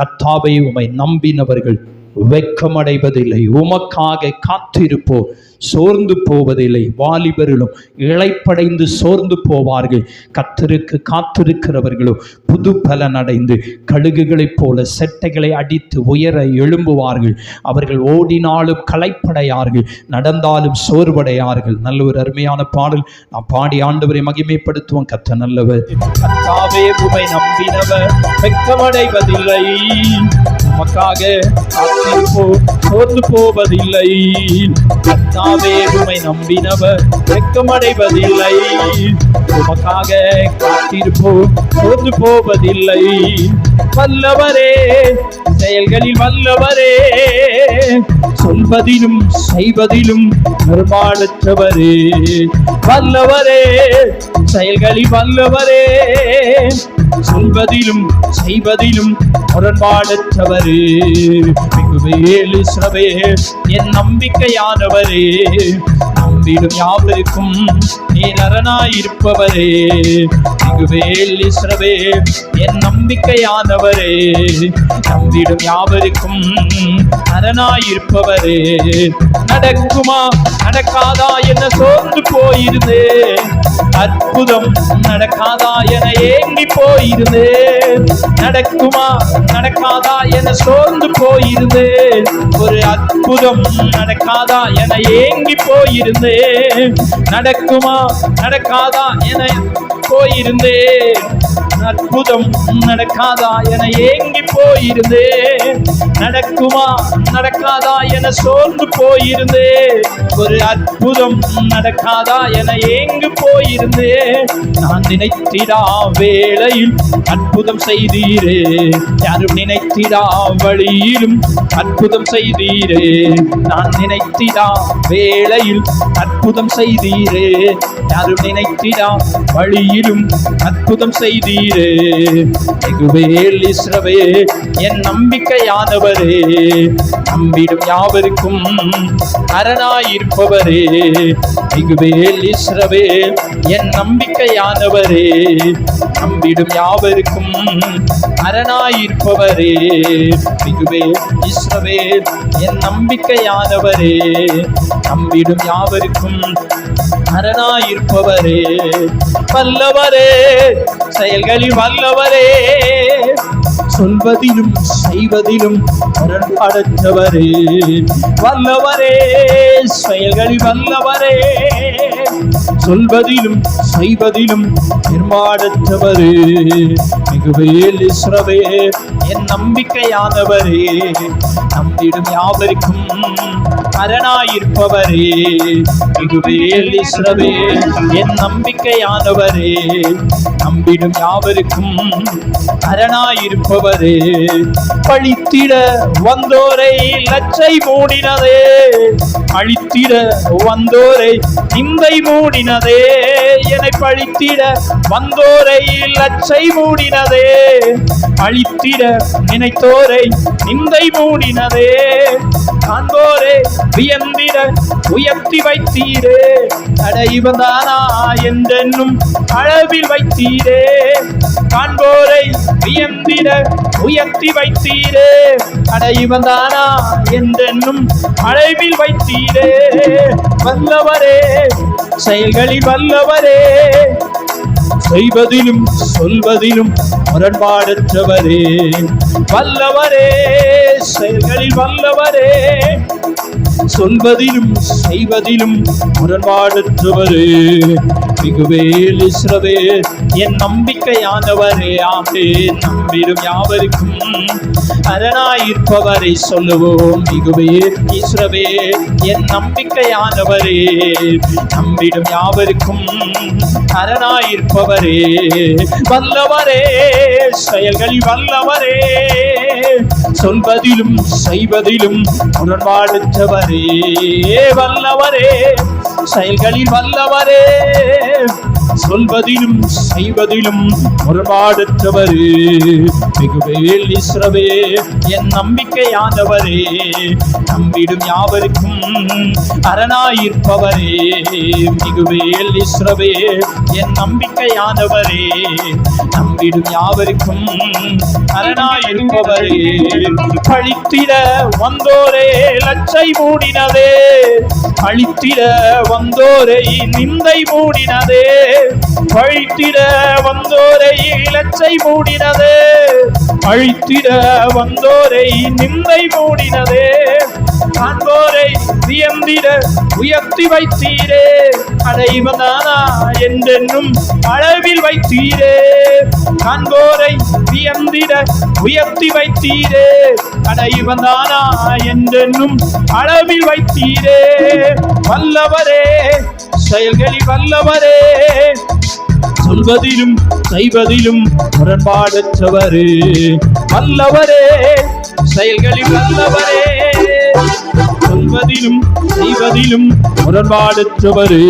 கத்தாவை உமை நம்பினவர்கள். வெட்கமடைவதில்லை உமக்காக காத்திருப்போம் சோர்ந்து போவதில்லை. வாலிபர்களும் இளைப்படைந்து சோர்ந்து போவார்கள். கத்தருக்கு காத்திருக்கிறவர்களோ புது பலன் அடைந்து கழுகுகளைப் போல செட்டைகளை அடித்து உயர எழும்புவார்கள். அவர்கள் ஓடினாலும் களைப்படையார்கள் நடந்தாலும் சோர்வடையார்கள். நல்ல ஒரு அருமையான பாடல். நான் பாடி ஆண்டவரை மகிமைப்படுத்துவோம். கத்த நல்லவர். கத்தாவே உமை நம்பினவர். வெட்கமடைவதில்லை நமக்காக காத்திருப்போ சோர்ந்து போவதில்லை. கத்தாவே உமை நம்பினவர் வெக்கமடைவதில்லை உமக்காக காத்திருப்போ சோர்ந்து போவதில்லை. வல்லவரே செயல்களில் வல்லவரே சொல்வதிலும் செய்வதிலும் பெருமாளற்றவரே. வல்லவரே செயல்களில் வல்லவரே சொல்வதிலும் செய்வதிலும் முரண்பாடற்றவரே. மிகுவேலு சபே என் நம்பிக்கையானவரே. நம்பிடும் யாவருக்கும் நீலரனாயிருப்பவரே மிகுவேல் இஸ்ரவே என் நம்பிக்கையானவரே. நம்பிடும் யாவருக்கும் அரணாயிருப்பவரே நடக்குமா நடக்காதா என்ன சோர்ந்து போயிருந்தேன். அற்புதம் நடக்காதா என ஏங்கி போயிருந்தேன். நடக்குமா? நடக்காதா என சோர்ந்து போயிருந்தேன். ஒரு அற்புதம் நடக்காதா என ஏங்கி போயிருந்தேன். நடக்குமா? நடக்காதா என போயிருந்தேன். அற்புதம் நடக்காதா என ஏங்கி போயிருந்தே. நடக்குமா? நடக்காதா என சோர்ந்து போயிருந்தே. ஒரு அற்புதம் நடக்காதா என ஏங்கு போயிருந்தே. நான் நினைத்திடா வேளையில் அற்புதம் செய்தீரே. யாரும் நினைத்திடா வழியிலும் அற்புதம் செய்தீரே. நான் நினைத்திடா வேளையில் அற்புதம் செய்தீரே. யாரும் நினைத்திடா வழியிலும் அற்புதம் செய்தீரே வெகுவேல் இஸ்ரவே என் நம்பிக்கையானவரே. நம்பிடும் யாவருக்கும் அரணாயிருப்பவரே. வெகுவேல் இஸ்ரவே என் நம்பிக்கையானவரே. நம்பிடும் யாவருக்கும் அரணாயிருப்பவரே. இதுவே இஸ்ரவே என் நம்பிக்கையானவரே. நம்பிடும் யாவருக்கும் அரணாயிருப்பவரே வல்லவரே செயல்களில் வல்லவரே. சொல்வதிலும் செய்வதிலும் அரண் படைத்தவரே. வல்லவரே செயல்களில் வல்லவரே. சொல்வதிலும் செய்வதிலும் நிர்மாடற்றவரே மிகுவேல் இஸ்ரவே என் நம்பிக்கையானவரே நம்பிடும் யாவருக்கும் அரணாயிருப்பவரே. இதுவேல் இஸ்ரவே என் நம்பிக்கையானவரே நம்பிடும் யாவருக்கும் அரணாயிருப்பவரே. பழித்திட வந்தோரை லச்சை மூடினதே அழித்திட வந்தோரை நிந்தை மூடினதே என்னை பழித்திட வந்தோரை லச்சை மூடினதே அழித்திட நினைத்தோரை நிந்தை மூடினதே. காண்போரே வியந்திட உயர்த்தி வைத்தீரே. அடைவந்தானா என்றென்னும் அளவில் வைத்தீரே. காண்போரை வியந்திட உயர்த்தி வைத்தீரே. அடைவந்தானா என்றென்னும் அளவில் வைத்தீரே. வல்லவரே செயல்களில் வல்லவரே. செய்வதிலும் சொல்வதிலும் முரண்பாடற்றவரே. வல்லவரே செயல்களில் வல்லவரே. சொல்வதிலும் செய்வதிலும் முரண்பாடற்றவரே. மிகுவேல் இஸ்ரவே என் நம்பிக்கையானவரே ஆமே நம்பிடும் யாவருக்கும் அரணாயிருப்பவரை சொல்லுவோம். மிகுவே இஸ்ரவே என் நம்பிக்கையானவரே நம்பிடும் யாவருக்கும் அரணாயிருப்பவரே. வல்லவரே செயல்கள் வல்லவரே. சொல்வதிலும் செய்வதிலும் முரண்பாடற்றவரே வல்லவரே செயல்களில் வல்லவரே. சொல்வதிலும் செய்வதிலும் முரண்பாடற்றவரே மிகுவேல் இஸ்ரவே என் நம்பிக்கையானவரே. நம்பிடும் யாவருக்கும் அரணாயிருப்பவரே மிகுவேல் இஸ்ரவே என் நம்பிக்கையானவரே நம்பிடும் யாவருக்கும் அரணாயிருப்பவரே பழித்திட வந்தோரே லட்சை மூடினதே அழித்திட வந்தோரை நிந்தை மூடினதே பழித்திட வந்தோரை இலச்சை மூடினதே அழித்திட வந்தோரை நிந்தை மூடினதே. காண்போரை வியந்திட உயர்த்தி வைத்தீரே. அடைவதானா என்றென்னும் அளவில் வைத்தீரே. காண்போரை வியந்திட உயர்த்தி வைத்தீரே. அடைவதானா என்றென்னும் அளவில் வைத்தீரே. வல்லவரே செயல்களில் வல்லவரே. சொல்வதிலும் செய்வதிலும் முரண்பாடற்றவரே. வல்லவரே செயல்களில் வல்லவரே. சொல்வதிலும் செய்வதிலும் முரண்பாடற்றவரே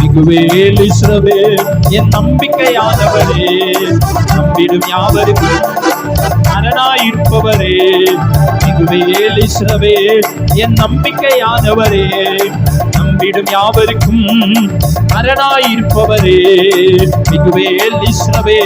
மிகுவேல் இஸ்ரவே என் நம்பிக்கையானவரே. நம்பிடும் யாவருக்கும் அரணாயிருப்பவரே மிகுவேல் இஸ்ரவே என் நம்பிக்கையானவரே. நம்பிடும் யாவருக்கும் அரணாயிருப்பவரே மிகுவேல் இஸ்ரவே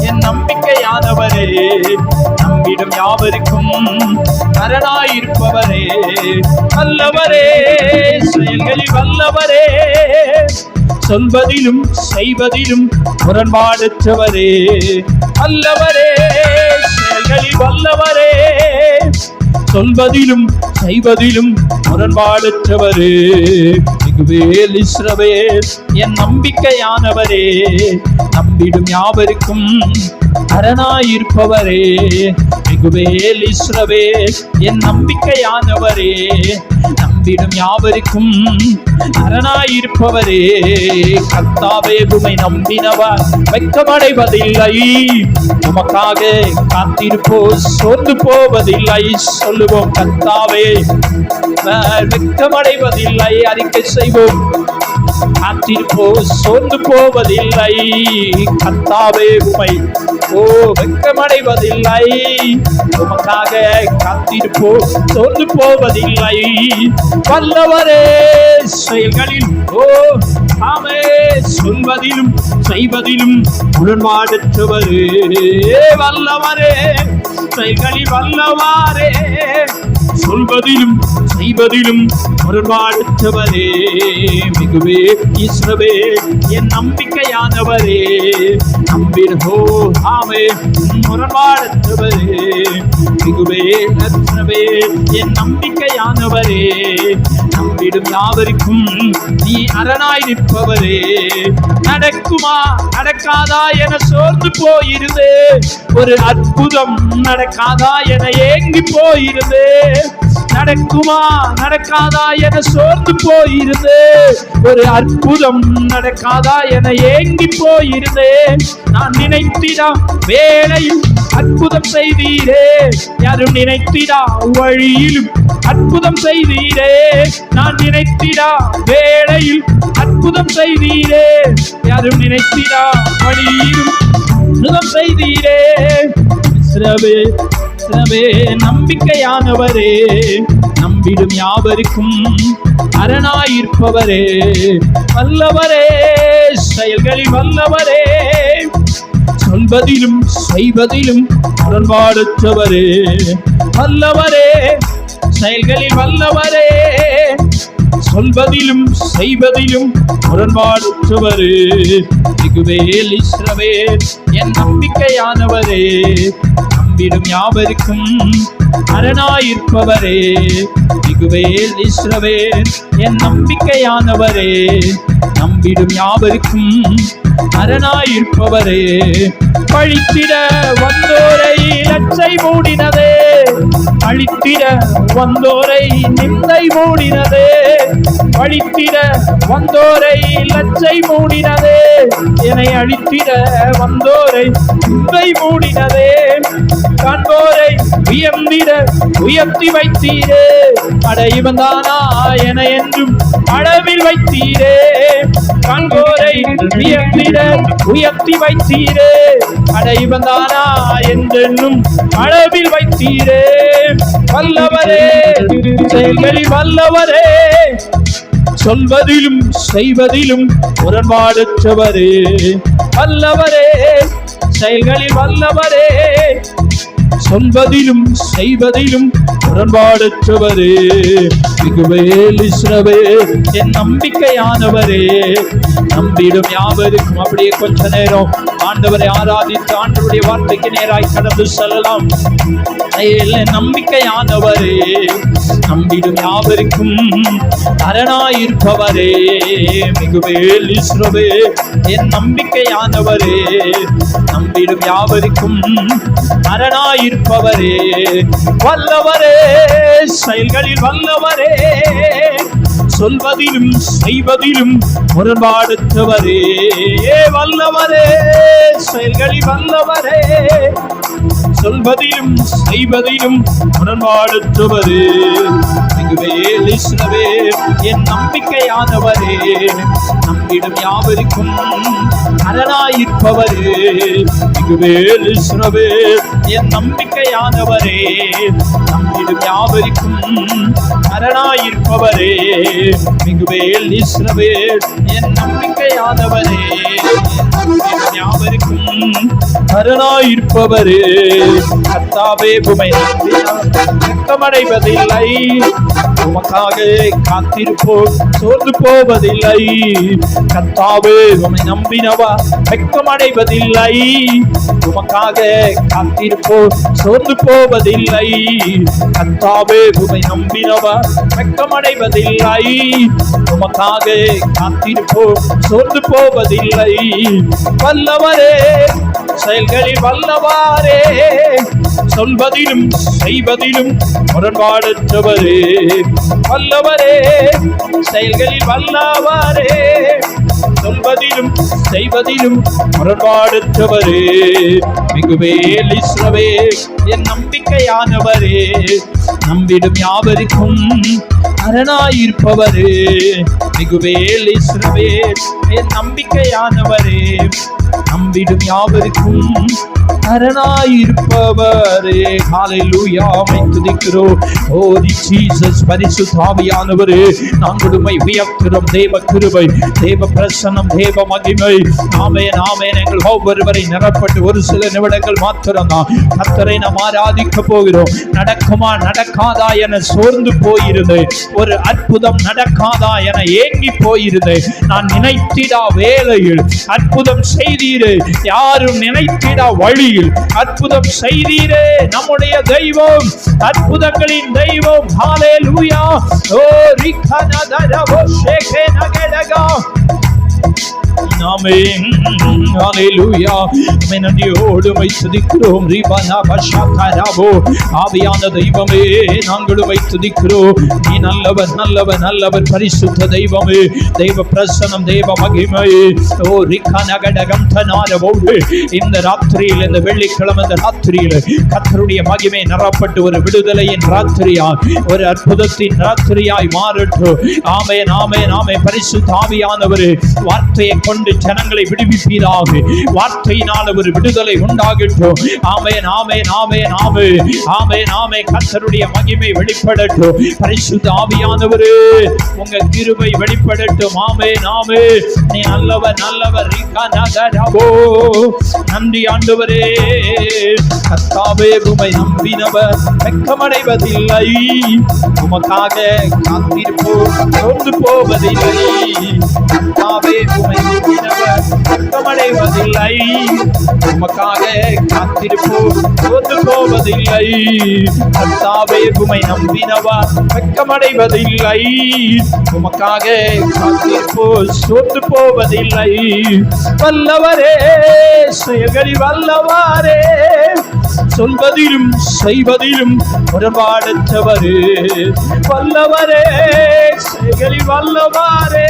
என் நம்பிக்கையானவரே. நம்பிடும் யாவருக்கும் அரணாயிருப்பவரே வல்லவரே செயல்களில் வல்லவரே. சொல்வதிலும் செய்வதிலும் முரண்பாடற்றவரே வல்லவரே செயல்களில் வல்லவரே. சொல்வதிலும் செய்வதிலும் முரண்பாடற்றவரே. வேலிஸ்ரவே என் நம்பிக்கையானவரே நம்பிடும் யாவருக்கும் அரணாயிருப்பவரே. மிகுவேல் இஸ்ரவே என் நம்பிக்கையானவரே நம்பிடும் யாவருக்கும் அரணாயிருப்பவரே. கர்த்தாவே உமை நம்பினவர் வெட்கமடைவதில்லை. உமக்காக காத்திருப்போ சோர்ந்து போவதில்லை. சொல்லுவோம் கர்த்தாவே வெக்கமடைவதில்லை வெட்கமடைவதில்லை. அறிக்கை செய்வோம் காத்திருப்போ சோர்ந்து போவதில்லை. கர்த்தாவே உமை ஓ வெட்கமடைவதில்லை உமக்காக காத்திருப்போ சோர்ந்து போவதில்லை. வல்லவரே செயல்களில் ஓ ஆமே சொல்வதிலும் செய்வதிலும் உடன்பாடற்றவரே. வல்லவரே செயல்களில் வல்லவாரே. சொல்வதிலும் செய்வதிலும் முரண்பாடற்றவரே மிகுவே ஈஸ்வரவே என் நம்பிக்கையானவரே. நம்பினோ ஆமே முரண்பாடற்றவரே மிகுவே நற்றவே என் நம்பிக்கையானவரே. நம்பிடும் யாவருக்கும் நீ அரணாய் நிற்பவரே. நடக்குமா? நடக்காதா என சோர்ந்து போயிருந்து. ஒரு அற்புதம் நடக்காதா என ஏங்கி போயிருந்து. நடக்குமா? நடக்காதா என சோர்ந்து போயிருந்து. ஒரு அற்புதம் நடக்காதா என ஏங்கி போயிருந்து. நான் நினைத்திடா வேலையும் அற்புதம் செய்தீரே. யாரும் நினைத்திடா வழியிலும் அற்புதம் செய்தீரே. நான் நினைத்திடா வேளையில் அற்புதம் செய்தீரே. யாரும் நினைத்திடா வழியிலும் அற்புதம் செய்தீரே. சிறவே சிறவே நம்பிக்கையானவரே. நம்பிடும் யாவருக்கும் அரணாயிருப்பவரே. வல்லவரே செயல்களில் வல்லவரே. சொல்வதிலும் செய்வதிலும் முரண்பாடற்றவரே வல்லவரே செயல்களில் வல்லவரே. சொல்வதிலும் செய்வதிலும் முரண்பாடுற்றவரே மிகுவேல் இஸ்ரவே என் நம்பிக்கையானவரே. நம்பிடும் யாவருக்கும் அரணாயிருப்பவரே. மிகுவேல் இஸ்ரவே என் நம்பிக்கையானவரே. நம்பிடும் யாவருக்கும் அரணாயிருப்பவரே. பழித்திட வந்தோரை லட்சை மூடினதே. அழித்திட வந்தோரை நிந்தை மூடினதே. அழித்திட வந்தோரை லச்சை மூடினதே. என்னை அழித்திட வந்தோரை நிந்தை மூடினதே. காண்போரை உயர்ந்திட உயர்த்தி வைத்தீரே. அடைவன் தானா என என்றும் அளவில் வைத்தீரே. காண்போரை உயர்த்திட உயர்த்தி வைத்தீரே. அடைவன் தானா என்றென்னும் அளவில் வைத்தீரே. வல்லவரே செயல்களில் வல்லவரே. சொல்வதிலும் செய்வதிலும் முரண்பாடற்றவரே. வல்லவரே செயல்களில் வல்லவரே. சொல்வதிலும் செய்வதிலும் முரண்பாடற்றவரே. மிகுவேல் இஸ்ரவே என் நம்பிக்கையானவரே. நம்பிடும் யாவருக்கும் அப்படியே கொஞ்ச நேரம் ஆண்டவரை ஆராதித்து ஆண்டவருடைய வார்த்தைக்கு நேராய் கடந்து செல்லலாம். ஏல் நம்பிக்கையானவரே நம்பிடும் யாவருக்கும் அரணாயிருப்பவரே. மிகுவேல் இஸ்ரவே என் நம்பிக்கையானவரே நம்பிடும் யாவருக்கும் அரணாயிருப்பவரே. வல்லவரே செயல்களில் வல்லவரே சொல்வதிலும் செய்வதிலும் முரண்பாடுத்தவரே வல்லவரே செயல்களில் வல்லவரே சொல்வதையும் செய்வதையும் முரண்பாடுத்துவரே மிகுவேல் இஸ்ரவே என் நம்பிக்கையானவரே. நம்மிடம் யாவருக்கும் அரணாயிருப்பவரே. மிகுவேல் இஸ்ரவே என் நம்பிக்கையானவரே. நம்மிடம் யாவருக்கும் அரணாயிருப்பவரே. மிகுவேல் இஸ்ரவே என் நம்பிக்கையானவரே. யாவருக்கும் அரணாயிருப்பவரே கத்தாவே உமை வெக்கமடைவதில்லை உமக்காக காத்திருப்போம் சோர்ந்து போவதில்லை. கத்தாவே உமை நம்பினவா வெக்கமடைவதில்லை உமக்காக காத்திருப்போம் சோர்ந்து போவதில்லை. கத்தாவே உமை நம்பினவா வெக்கமடைவதில்லை உமக்காக காத்திருப்போம் சோர்ந்து போவதில்லை. வல்லவரே செயல்களில் வல்லவாரே சொல்வதிலும் செய்வதிலும் முரண்பாடற்றவரே. வல்லவரே செயல்களில் வல்லவாரே சொல்வதிலும் செய்வதிலும் முரண்பாடற்றவரே. மிகுவேல் இஸ்ரவே என் நம்பிக்கையானவரே. நம்பிடும் யாவருக்கும் அரணாயிருப்பவரே. மிகுவேல் இஸ்ரவே என் நம்பிக்கையானவரே. நம்பிடும் யாவருக்கும். அரணாயிருப்பவரே ஹalleluya மை துதிக்கிறோம் ஓ ஜீசஸ் பரிசுத்த ஆவியானவரே நாங்கள் உம்மை உயர்த்துகிறோம் தேவ கிருபை தேவ பிரசன்னம் தேவ மகிமை. நாமே நாமே எங்கள் ஒவ்வொருவரை நிரப்பட்டு ஒரு சில நிமிடங்கள் மாத்திரம் தான் கர்த்தரை நாம் ஆராதிக்க போகிறோம். நடக்குமா நடக்காதா என சோர்ந்து போயிருந்து ஒரு அற்புதம் நடக்காதா என ஏங்கி போயிருந்து நான் நினைத்திடா வேலையில் அற்புதம் செய்தீரே. யாரும் நினைத்திடா வழி வழியில் அற்புதம் செய்தீரே நம்முடைய தெய்வம். அற்புதங்களின் தெய்வம். ஹalleluya ஓ ரிகனதரவோ ஷேகனகடகா. ஆமென் ஹalleluya. உம்மை நன்றியோடு உம்மை துதிக்கிறோம் ஆவியான தெய்வமே நாங்கள் உம்மை துதிக்கிறோம் நீ நல்லவர் நல்லவர் நல்லவர் பரிசுத்த தெய்வமே. தெய்வ பிரசனம் தெய்வ மகிமை. ஓ ரிகனகடகம் தனாரவோடு இந்த ராத்திரியில் இந்த வெள்ளிக்கிழமை இந்த ராத்திரியில் கத்தருடைய மகிமை நிறப்பட்டு ஒரு விடுதலையின் ராத்திரியா ஒரு அற்புதத்தின் ராத்திரியாய் மாறட்டும். ஆமே நாமே நாமே பரிசுத்த ஆவியானவர் வார்த்தையை கொண்டு ஜனங்களை விடுவிப்பீராக. வார்த்தையினால் ஒரு விடுதலை உண்டாகட்டும். ஆமே நாமே நாமே நாமே ஆமே நாமே கத்தருடைய மகிமை வெளிப்படட்டும். பரிசுத்த ஆவியானவரு உங்க கிருபை வெளிப்படட்டும். ஆமே நாமே நீ நல்லவர் நல்லவர். ரிகனகரவோ. நன்றி ஆண்டவரே. கத்தாவே உமை நம்பினவர். வெக்கமடைவதில்லை உமக்காக காத்திருப்போம் சோர்ந்து போவதில்லை. உமக்காக காத்திருப்போம். சோர்ந்து போவதில்லை கர்த்தாவே உமை நம்பினவா வெக்கமடைவதில்லை உமக்காக காத்திருப்போ சோத்து போவதில்லை வல்லவரே செயல்களில் வல்லவாரே. சொல்வதிலும் செய்வதிலும் முரண்பாடற்றவரே வல்லவரே செயல்களில் வல்லவாரே.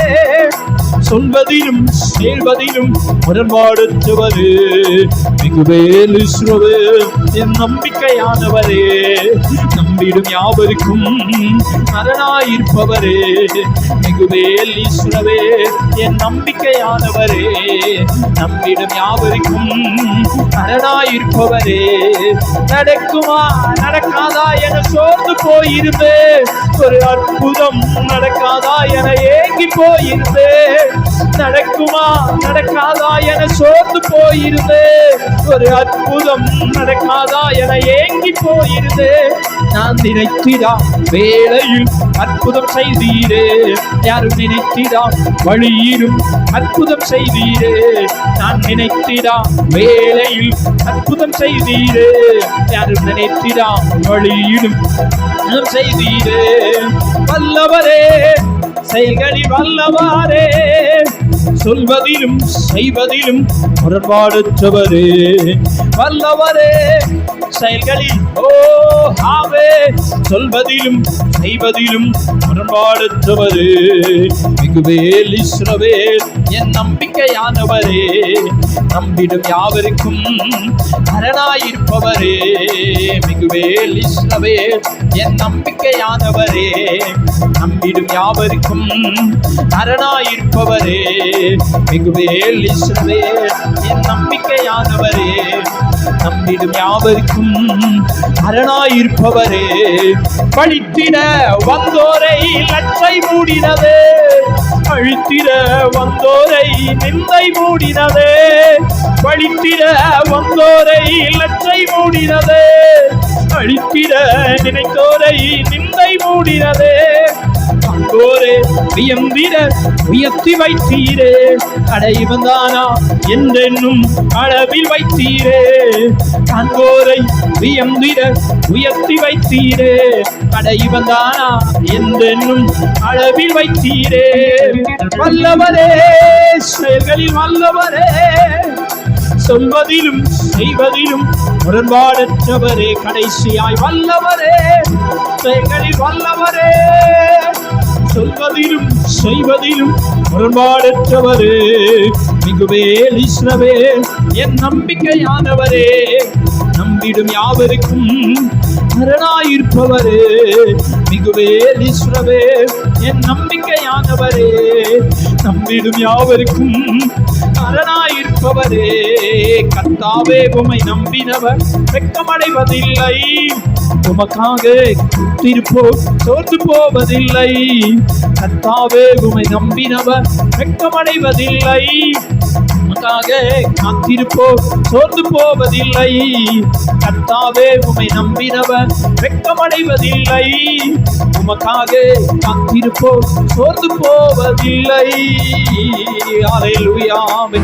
சொல்வதிலும் செயல்வதிலும் முரண்பாடுற்றவரு மிகுவேல் இஸ்ரோவே என் நம்பிக்கையானவரே நம் கும்பிடும் யாவருக்கும் அரணாயிருப்பவரே மிகுவேல் ஈஸ்வரவே என் நம்பிக்கையானவரே. நம்பிடும் யாவருக்கும் அரணாயிருப்பவரே நடக்குமா நடக்காதா என சோர்ந்து போயிருந்து ஒரு அற்புதம் நடக்காதா என ஏங்கி போயிருந்து நடக்குமா நடக்காதா என சோர்ந்து போயிருந்து ஒரு அற்புதம் நடக்காதா என ஏங்கி போயிருந்து நான் நினைத்திடா வேளையில் அற்புதம் செய்தீரே. யாரும் நினைத்திடா வழியிலும் அற்புதம் செய்தீரே. நான் நினைத்திடா வேளையில் அற்புதம் செய்தீரே. யாரும் நினைத்திடா வழியிலும் அற்புதம் செய்தீரே. வல்லவரே செயல்களில் வல்லவாரே. சொல்வதிலும் செய்வதிலும் முரண்பாடுற்றவரே. வல்லவரே செயல்களில். ஓ ஆவே சொல்வதிலும் செய்வதிலும் முரண்பாடுற்றவரே. மிகுவேல் இஸ்ரவேல் என் நம்பிக்கையானவரே. நம்பிடும் யாவருக்கும் அரணாயிருப்பவரே. மிகுவேல் இஸ்ரவேல் என் நம்பிக்கையானவரே. நம்பிடும் யாவருக்கும் அரணாயிருப்பவரே. மிகுவேல் இஸ்ரவேல் என் நம்பிக்கையானவரே. நம்மிடம் யாவருக்கும் அரணாயிருப்பவரே பழித்திட வந்தோரை லற்றை மூடினதே அழித்திட வந்தோரை நிந்தை மூடினதே பழித்திட வந்தோரை லற்றை மூடினதே அழித்திட நினைத்தோரை நிந்தை மூடினதே. அங்கோரே வியந்திர உயர்த்தி வைத்தீரே. அடைவந்தானா என்றென்னும் அளவில் வைத்தீரே. அங்கோரை வியந்திர உயர்த்தி வைத்தீரே. அடைவந்தானா என்றென்னும் அளவில் வைத்தீரே. வல்லவரே செயல்களில் வல்லவரே. சொல்வதிலும் செய்வதிலும் முரண்பாடற்றவரே. கடைசியாய் வல்லவரே செயல்களில் வல்லவரே. சொல்வதிலும் செய்வதிலும் முரண்பாடற்றவரே. மிகுவேல் இஸ்ரவே என் நம்பிக்கையானவரே. நம்பிடும் யாவருக்கும் அரணாயிருப்பவரே மிகுவேல் இஸ்ரவே என் நம்பிக்கையானவரே. நம்பிடும் யாவருக்கும் அரணாயிருப்பவரே கத்தாவே உமை நம்பினவர் வெட்கமடைவதில்லை. உமக்காக திருப்போ சோர்ந்து போவதில்லை. கத்தாவே உமை நம்பினவர் வெட்கமடைவதில்லை. உமக்காக காத்திருப்போ சோர்ந்து போவதில்லை. கர்த்தாவே உமை நம்பினவர் வெட்கமடைவதில்லை. உமக்காக காத்திருப்போ சோர்ந்து போவதில்லை. அலையிலுயாமே